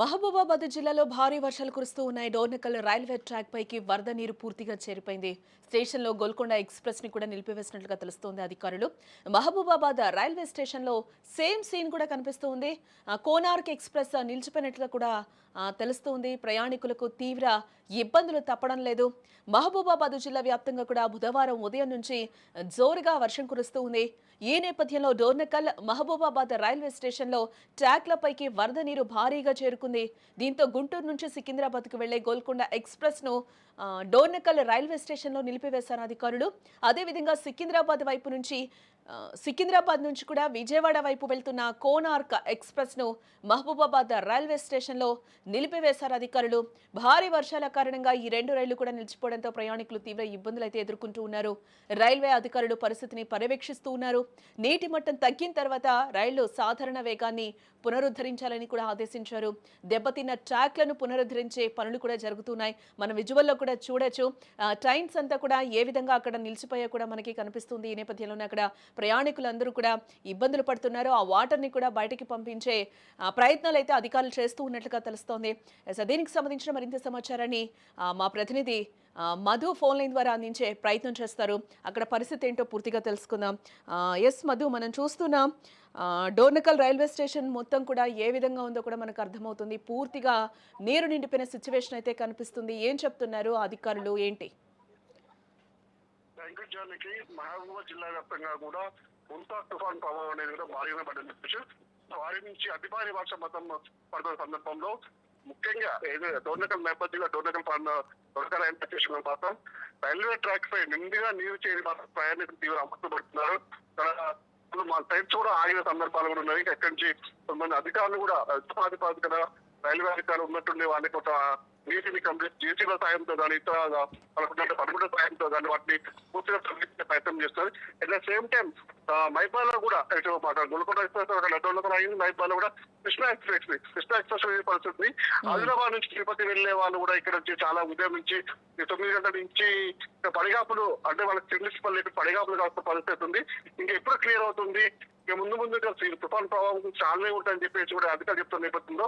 మహబూబాబాద్ జిల్లాలో భారీ వర్షాలు కురుస్తూ ఉన్నాయి. డోర్నకల్ రైల్వే ట్రాక్ పైకి వరద నీరు పూర్తిగా చేరిపోయింది. స్టేషన్లో గోల్కొండ ఎక్స్ప్రెస్ని కూడా నిలిపివేసినట్లుగా తెలుస్తోంది అధికారులు. మహబూబాబాద్ రైల్వే స్టేషన్లో సేమ్ సీన్ కూడా కనిపిస్తూ ఉంది కోనార్క్ ఎక్స్ప్రెస్ నిలిచిపోయినట్లుగా కూడా తెలుస్తోంది. ప్రయాణికులకు తీవ్ర ఇబ్బందులు తప్పడం లేదు. మహబూబాబాద్ జిల్లా వ్యాప్తంగా కూడా బుధవారం ఉదయం నుంచి జోరుగా వర్షం కురుస్తూ ఉంది. ఈ నేపథ్యంలో డోర్నకల్ మహబూబాబాద్ రైల్వే స్టేషన్లో ట్రాక్లపైకి వరద నీరు భారీగా చేరుకుంది. దీంతో గుంటూరు నుంచి సికింద్రాబాద్కు వెళ్ళే గోల్కొండ ఎక్స్ప్రెస్ను డోర్నకల్ రైల్వే స్టేషన్లో నిలిపివేశారు అధికారులు. అదేవిధంగా సికింద్రాబాద్ వైపు నుంచి సికింద్రాబాద్ నుంచి కూడా విజయవాడ వైపు వెళ్తున్న కోనార్క్ ఎక్స్ప్రెస్ను మహబూబాబాద్ రైల్వే స్టేషన్లో నిలిపివేశారు అధికారులు. భారీ వర్షాల కారణంగా ఈ రెండు రైళ్ళు కూడా నిలిచిపోవడంతో ప్రయాణికులు తీవ్ర ఇబ్బందులు అయితే ఎదుర్కొంటూ ఉన్నారు. రైల్వే అధికారులు పరిస్థితిని పర్యవేక్షిస్తూ ఉన్నారు. నీటి మట్టం తగ్గిన తర్వాత రైళ్ళు సాధారణ వేగాన్ని పునరుద్ధరించాలని కూడా ఆదేశించారు. దెబ్బతిన్న ట్రాక్లను పునరుద్ధరించే పనులు కూడా జరుగుతున్నాయి. మన విజువల్లో కూడా చూడొచ్చు. ట్రైన్స్ అంతా కూడా ఏ విధంగా అక్కడ నిలిచిపోయా కూడా మనకి కనిపిస్తుంది. ఈ నేపథ్యంలోనే అక్కడ ప్రయాణికులందరూ కూడా ఇబ్బందులు పడుతున్నారు. ఆ వాటర్ని కూడా బయటికి పంపించే ప్రయత్నాలు అయితే అధికారులు చేస్తూ ఉన్నట్లుగా తెలుస్తోంది. ఎస్, దీనికి సంబంధించిన మరింత సమాచారాన్ని మా ప్రతినిధి మధు ఫోన్ లైన్ ద్వారా అందించే ప్రయత్నం చేస్తారు. అక్కడ పరిస్థితి ఏంటో పూర్తిగా తెలుసుకుందాం. ఎస్ మధు మనం చూస్తున్నాం. డోర్నకల్ రైల్వే స్టేషన్ మొత్తం కూడా ఏ విధంగా ఉందో కూడా మనకు అర్థమవుతుంది. పూర్తిగా నీరు నిండిపోయిన సిచ్యువేషన్ అయితే కనిపిస్తుంది. ఏం చెప్తున్నారు అధికారులు? ఏంటి? వెంకటానికి మహబూబా జిల్లా వ్యాప్తంగా కూడా ముంతా తుఫాన్ ప్రభావం అనేది కూడా భారీగా పడింది. వారి నుంచి అతి భారీ వర్షం పడుతున్న సందర్భంలో ముఖ్యంగా ఏదో డోర్నకల్ నేపథ్యంగా డోర్నకల్ పడిన డోర్నకల్ మాత్రం రైల్వే ట్రాక్ పై నిండుగా నీరు చేరి మాత్రం ప్రయాణికులు తీవ్ర అమర్చబడుతున్నారు మా ట్రైన్స్ కూడా ఆగిన సందర్భాలు కూడా ఉన్నాయి. ఎక్కడి నుంచి కొంతమంది అధికారులు కూడా ఉత్తమాధిపాధికర రైల్వే అధికారులు ఉన్నట్టుండి వాళ్ళకి కూడా నీటిని కంప్లీట్ జేసీల సాయంతో కానీ ఇతర వాళ్ళకున్న పదకొండు సాయంతో కానీ వాటిని పూర్తిగా తొలగించే ప్రయత్నం చేస్తారు అట్ ద సేమ్ టైం మైబాలో కూడా ఇటు మాట గోల్కొండ ఎక్స్ప్రెస్ లడ్డోళ్ళతో అయింది మైబాలో కూడా కృష్ణా ఎక్స్ప్రెస్ కృష్ణా ఎక్స్ప్రెస్ పరిస్థితి ఆదిలాబాద్ నుంచి తిరుపతి వెళ్ళే వాళ్ళు కూడా ఇక్కడ వచ్చి చాలా ఉదయం నుంచి తొమ్మిది గంటల నుంచి పడిగాపులు అంటే వాళ్ళకి చిన్నపల్లి పడిగాపులు కాస్త పరిస్థితి ఉంది. ఇంకా ఎప్పుడు క్లియర్ అవుతుంది? ముందు ముందు తుఫాన్ ప్రభావం చాలానే ఉంటాయని చెప్పేసి కూడా అధికారులు చెప్తున్న నేపథ్యంలో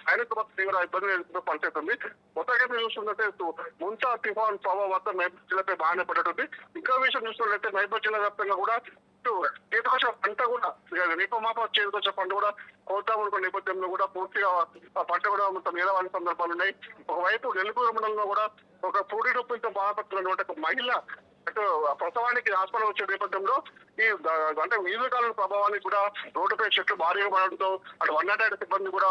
ఫైనల్ తర్వాత తీవ్ర ఇబ్బంది ఎదుర్కొన్న పరిస్థితి ఉంది మొత్తంగా మీరు చూస్తున్నట్టే ముంతా తుఫాన్ ప్రభావం వద్ద మైబూర్ జిల్లాపై బాగానే పడేటువంటి ఇంకో విషయం చూస్తున్నట్లయితే మైబూర్ జిల్లా వ్యాప్తంగా కూడా ఇటు చేతికొచ్చే పంట కూడా రేపు మాప చేతికొచ్చే పంట కూడా కోతాము నేపథ్యంలో కూడా పూర్తిగా ఆ పంట కూడా మొత్తం ఏదవాని సందర్భాలు ఉన్నాయి. ఒకవైపు నెల్లూరు మండలంలో కూడా ఒక పూడి నొప్పితో బాధపడుతున్నటువంటి ఒక మహిళ అటు ప్రసవానికి హాస్పిటల్ వచ్చే నేపథ్యంలో ఈ అంటే వీధుకాలం ప్రభావానికి కూడా రోడ్డుపై చెట్లు భారీగా పడడంతో అటు వన్ నాట్ సిబ్బంది కూడా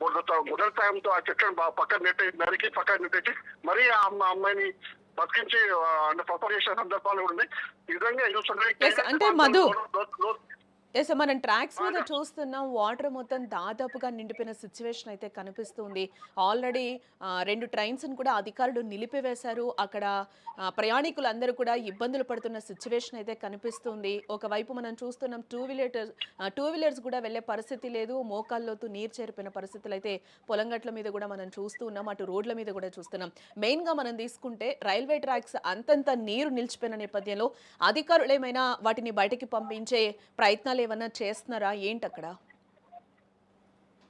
మొదట- సాయంతో ఆ చెట్లను పక్కన నెట్టి నరికి పక్కన నెట్టేసి మరీ ఆ అమ్మ అమ్మాయిని బతికించి అంటే ప్రసవ చేసిన సందర్భాలు కూడా ఉన్నాయి ఈ విధంగా అంటే మధు. ఎస్ మనం ట్రాక్స్ మీద చూస్తున్నాం వాటర్ మొత్తం దాదాపుగా నిండిపోయిన సిచ్యువేషన్ అయితే కనిపిస్తుంది. ఆల్రెడీ రెండు ట్రైన్స్ కూడా అధికారులు నిలిపివేశారు. అక్కడ ప్రయాణికులందరూ కూడా ఇబ్బందులు పడుతున్న సిచ్యువేషన్ అయితే కనిపిస్తుంది. ఒకవైపు మనం చూస్తున్నాం టూ వీలర్ టూ వీలర్స్ కూడా వెళ్ళే పరిస్థితి లేదు. మోకాల్లోతు నీరు చేరిపోయిన పరిస్థితులు అయితే పొలంగట్ల మీద కూడా మనం చూస్తూ ఉన్నాం అటు రోడ్ల మీద కూడా చూస్తున్నాం. మెయిన్గా మనం తీసుకుంటే రైల్వే ట్రాక్స్ అంతంత నీరు నిలిచిపోయిన నేపథ్యంలో అధికారులు ఏమైనా వాటిని బయటికి పంపించే ప్రయత్నాలు ఏమన్నా చేస్తున్నారా? ఏంటి అక్కడ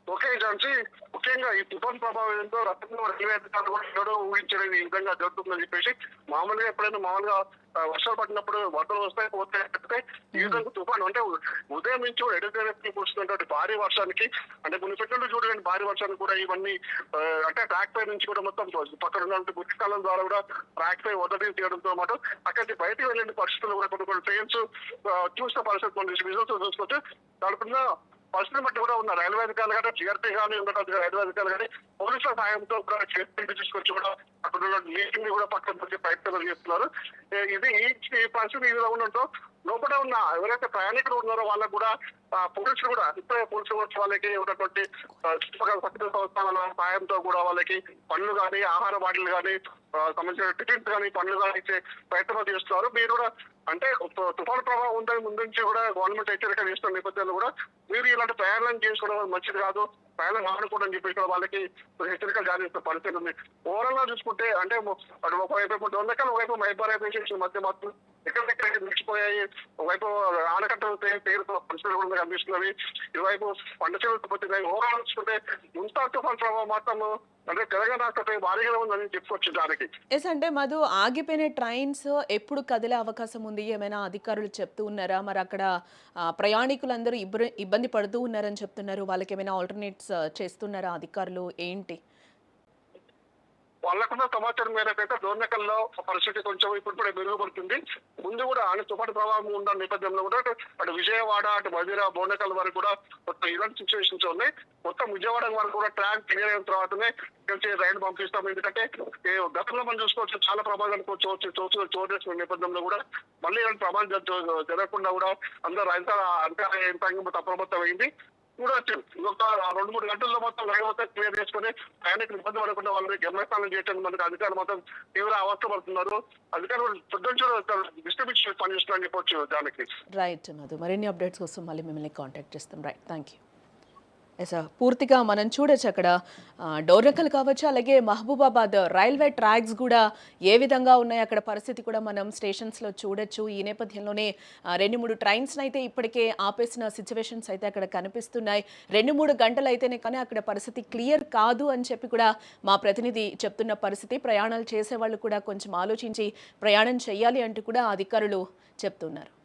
ఒకే ఝాన్సీ ముఖ్యంగా ఈ తుఫాన్ ప్రభావంతో రత్నంలో రైల్వే అధికారులు కూడా ఎవడో ఊహించలేదు ఈ విధంగా జరుగుతుందని చెప్పేసి మామూలుగా ఎప్పుడైనా మామూలుగా వర్షాలు పడినప్పుడు వరదలు వస్తాయి పోతాయి ఈ విధంగా తుఫాన్ అంటే ఉదయం నుంచి కూడా ఎడుగు కూర్చున్నటువంటి భారీ వర్షానికి అంటే మునిపెట్టినట్టు చూడండి భారీ వర్షానికి కూడా ఇవన్నీ అంటే ట్రాక్ పై నుంచి కూడా మొత్తం పక్కన ఉన్నటువంటి గుర్తికాలం ద్వారా కూడా ట్రాక్ పై వదలి తీయడంతో మాట అక్కడికి బయటకు వెళ్ళిన పరిస్థితులు కూడా కొన్ని కొన్ని ట్రైన్స్ చూసిన పరిస్థితి కొన్ని రిజల్ట్స్ చూసుకోవచ్చు దానిపైన పరిస్థితిని బట్టి కూడా ఉన్న రైల్వే అధికారులు కానీ టీఆర్పీ కానీ ఉన్నటువంటి రైల్వే అధికారులు కానీ పోలీసుల సాయంతో కూడా చేతి తీసుకొచ్చి కూడా అక్కడ ఉన్న నీటిని కూడా పక్కన పెట్టే ప్రయత్నాలు చేస్తున్నారు. ఇది ఈ పరిస్థితి ఈ విధంగా లోపల ఉన్న ఎవరైతే ప్రయాణికులు ఉన్నారో వాళ్ళకు కూడా పోలీసులు కూడా ఇప్పుడే పోలీసులు వాళ్ళకి ఉన్నటువంటి చుట్టుపక్కల సంస్థల సాయంతో కూడా వాళ్ళకి పనులు కానీ ఆహార బాటిల్ కానీ సంబంధించిన టికెట్స్ కానీ పనులు కానీ ఇచ్చే ప్రయత్నాలు చేస్తున్నారు. మీరు కూడా అంటే తుఫాను ప్రభావం ఉందని ముందు నుంచి కూడా గవర్నమెంట్ హెచ్చరిక చేస్తున్న నేపథ్యంలో కూడా మీరు ఇలాంటి ప్రయాణం చేసుకోవడం మంచిది కాదు ప్రయాణం ఆడకూడదని చెప్పి ఇక్కడ వాళ్ళకి హెచ్చరికలు జారీ చేసిన పరిస్థితి ఉంది. ఓవరాల్గా చూసుకుంటే అంటే మొ- అటు ఒకవైపు దొండకాలు ఒకవైపు మైబార్ మధ్య మాత్రం ఎక్కడికెక్కడ నిలిచిపోయాయి. ఒకవైపు ఆనకట్టలు పేరుతో పరిస్థితులు కూడా కనిపిస్తున్నవి ఇటువైపు పంట చెరువులు పోతున్నాయి ఓవరాల్ చూసుకుంటే ముంతా తుఫాన్ ప్రభావం మాత్రం అంటే తెలంగాణ రాష్ట్రంపై భారీగా ఉందని చెప్పుకోవచ్చు దానికి. ఎస్ అంటే మధు ఆగిపోయిన ట్రైన్స్ ఎప్పుడు కదిలే అవకాశం ఉంది? ఏమైనా అధికారులు చెప్తూ ఉన్నారా? మరి అక్కడ ప్రయాణికులందరూ ఇబ్బంది పడుతూ ఉన్నారని చెప్తున్నారు. వాళ్ళకి ఏమైనా ఆల్టర్నేట్స్ చేస్తున్నారా అధికారులు? ఏంటి? వాళ్ళకున్న సమాచారం మేరకైతే దోర్నకల్లో పరిస్థితి కొంచెం ఇప్పుడు కూడా మెరుగుపడుతుంది. ముందు కూడా ఆయన తుఫాను ప్రభావం ఉన్న నేపథ్యంలో కూడా అటు- విజయవాడ అటు మధిర బోనకల్ వరకు కూడా మొత్తం ఇలాంటి సిచ్యువేషన్స్ ఉన్నాయి. మొత్తం విజయవాడ వరకు కూడా ట్రాక్ క్లియర్ అయిన తర్వాతనే కలిసి రైలు పంపిస్తాం. ఎందుకంటే గతంలో మనం చూసుకోవచ్చు చాలా ప్రమాదాలు చోటు చోటు చోటు నేపథ్యంలో కూడా మళ్ళీ ఇలాంటి ప్రమాదం జ- జరగకుండా కూడా అందరూ రైతు అంతా అప్రమత్తం అయింది. చూడొచ్చు ఒక రెండు మూడు గంటల్లో మొత్తం లైవ్ మొత్తం క్లియర్ చేసుకుని ప్రయాణికులు ఇబ్బంది పడకుండా వాళ్ళని గమ్యస్థానం చేయడానికి మనకి అధికారులు మొత్తం తీవ్ర అవస్థ పడుతున్నారు. అధికారులు పొద్దున్న డిస్టర్బెన్స్ పనిచేస్తున్నారని చెప్పొచ్చు దానికి. రైట్ మధు మరిన్ని అప్డేట్స్ కోసం మళ్ళీ మిమ్మల్ని కాంటాక్ట్ చేస్తాం. రైట్ థ్యాంక్ యూ పూర్తిగా మనం చూడొచ్చు అక్కడ. ఆ, డోర్నకల్ కావచ్చు అలాగే మహబూబాబాద్ రైల్వే ట్రాక్స్ కూడా ఏ విధంగా ఉన్నాయి అక్కడ పరిస్థితి కూడా మనం స్టేషన్స్లో చూడొచ్చు. ఈ నేపథ్యంలోనే రెండు మూడు ట్రైన్స్ని అయితే ఇప్పటికే ఆపేసిన సిచ్యువేషన్స్ అయితే అక్కడ కనిపిస్తున్నాయి. రెండు మూడు గంటలు అయితేనే కానీ అక్కడ పరిస్థితి క్లియర్ కాదు అని చెప్పి కూడా మా ప్రతినిధి చెప్తున్న పరిస్థితి. ప్రయాణాలు చేసే వాళ్ళు కూడా కొంచెం ఆలోచించి ప్రయాణం చేయాలి అంటూ కూడా అధికారులు చెప్తున్నారు.